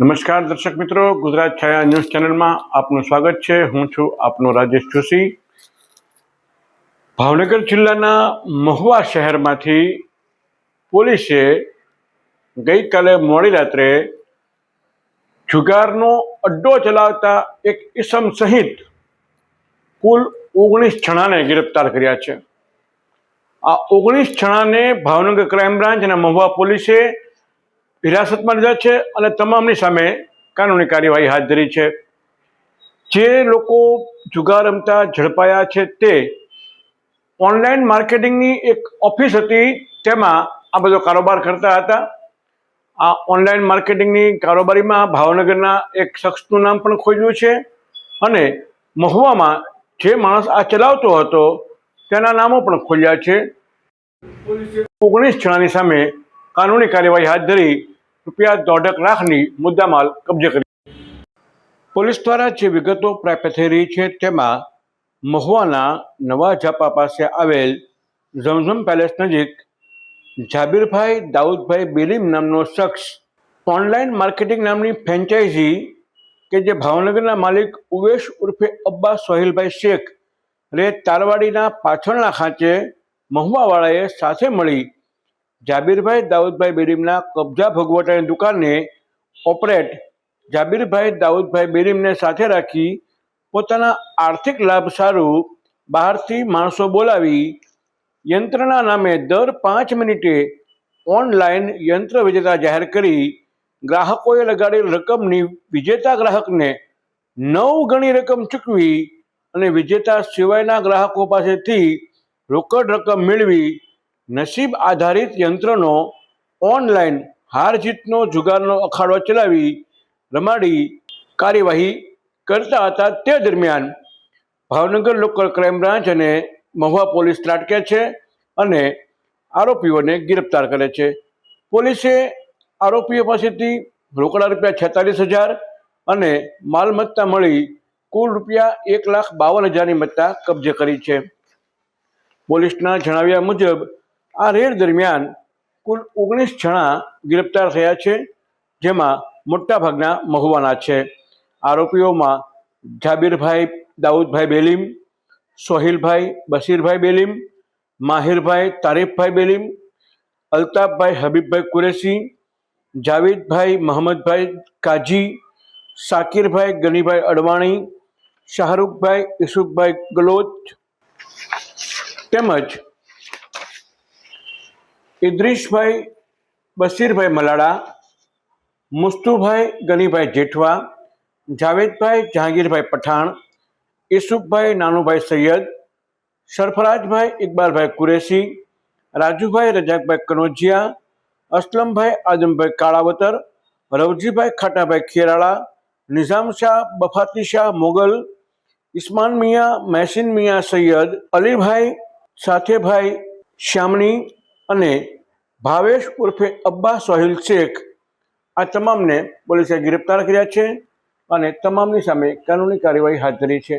નમસ્કાર દર્શક મિત્રો, ગુજરાત છાયા ન્યૂઝ ચેનલમાં આપનું સ્વાગત છે. હું છું આપનો રાજેશ જોશી. ભાવનગર જિલ્લાના મહુવા શહેરમાંથી પોલીસે ગઈકાલે મોડી રાત્રે જુગારનો અડ્ડો ચલાવતા એક ઇસમ સહિત કુલ ઓગણીસ જણાને ગિરફતાર કર્યા છે. આ ઓગણીસ જણાને ભાવનગર ક્રાઇમ બ્રાન્ચ અને મહુવા પોલીસે હિરાસતમાં લીધા છે અને તમામની સામે કાનૂની કાર્યવાહી હાથ ધરી છે. જે લોકો જુગાર રમતા, ઝડપાયા છે તે ઓનલાઈન માર્કેટિંગની એક ઓફિસ હતી, તેમાં આ બધો કારોબાર કરતા હતા. આ ઓનલાઈન માર્કેટિંગની કારોબારીમાં ભાવનગરના એક શખ્સનું નામ પણ ખોલ્યું છે અને મહુવામાં જે માણસ આ ચલાવતો હતો, તેના નામો પણ ખોલ્યા છે. ઓગણીસ જણાની સામે કાનૂની કાર્યવાહી હાથ ધરી રૂપિયા દોઢક લાખની મુદ્દામાલ કબજે કરી. પોલીસ દ્વારા જે વિગતો પ્રાપ્ત થઈ રહી છે તેમાં મહુવાના નવા ઝાપા પાસે આવેલ ઝમઝમ પેલેસ નજીક જાબીરભાઈ દાઉદભાઈ બેલીમ નામનો શખ્સ ઓનલાઈન માર્કેટિંગ નામની ફ્રેન્ચાઇઝી કે જે ભાવનગરના માલિક ઉવેશ ઉર્ફે અબ્બા સોહિલભાઈ શેખ રે તારવાડીના પાછળના ખાંચે મહુવાવાળાએ સાથે મળી જાબીરભાઈ દાઉદભાઈ બેરીમના કબજા ભગવટાની દુકાનને ઓપરેટ જાબીરભાઈ દાઉદભાઈ બેરીમને સાથે રાખી પોતાના આર્થિક લાભ સારું બહારથી માણસો બોલાવી યંત્રના નામે દર પાંચ મિનિટે ઓનલાઈન યંત્ર વિજેતા જાહેર કરી ગ્રાહકોએ લગાડેલ રકમની વિજેતા ગ્રાહકને નવ ગણી રકમ ચૂકવી અને વિજેતા સિવાયના ગ્રાહકો પાસેથી રોકડ રકમ મેળવી નસીબ આધારિત યંત્રનો ઓનલાઈન હાર જીતનો જુગારનો અખાડો ચલાવી રમાડી કાર્યવાહી કરતા હતા. તે દરમિયાન ભાવનગર લોકલ ક્રાઇમ બ્રાન્ચ અને મહુવા પોલીસ ત્રાટકે છે અને આરોપીઓને ગિરફતાર કરે છે. પોલીસે આરોપીઓ પાસેથી રોકડા રૂપિયા છેતાલીસ હજાર અને માલમત્તા મળી કુલ રૂપિયા એક લાખ બાવન હજારની મત્તા કબજે કરી છે. પોલીસના જણાવ્યા મુજબ આ રેડ દરમિયાન કુલ ઓગણીસ જણા ગિરફતાર થયા છે, જેમાં મોટાભાગના મહુવાના છે. આરોપીઓમાં જાબીરભાઈ, દાઉદભાઈ બેલીમ, સોહિલભાઈ, બશીરભાઈ બેલીમ, માહિરભાઈ, તારીફભાઈ બેલીમ, અલ્તાફભાઈ હબીબભાઈ કુરેશી, જાવેદભાઈ મોહમ્મદભાઈ કાજી, સાકિરભાઈ ગનીભાઈ અડવાણી, શાહરૂખભાઈ ઈસુફભાઈ ગલોત તેમજ ઇદ્રીશભાઈ બશીરભાઈ મલાડા મુસ્તુભાઈ ગનીભાઈ જેઠવા જાવેદભાઈ જહાંગીરભાઈ પઠાણ ઈસુફભાઈ નાનુભાઈ સૈયદ સરફરાજભાઈ ઇકબાલભાઈ કુરેશી રાજુભાઈ રજાકભાઈ કનોજિયા અસલમભાઈ આદમભાઈ કાળાવતર રવજીભાઈ ખાટાભાઈ ખેરાળા નિઝામ શાહ બફાતી શાહ મોગલ ઇસ્માન મિયા મહેસિન મિયા સૈયદ અલીભાઈ સાથેભાઈ શ્યામણી અને ભાવેશ ઉર્ફે અબ્બા સોહિલ શેખ આ તમામને પોલીસે ગિરફતાર કર્યા છે અને તમામની સામે કાનૂની કાર્યવાહી હાથ ધરી છે.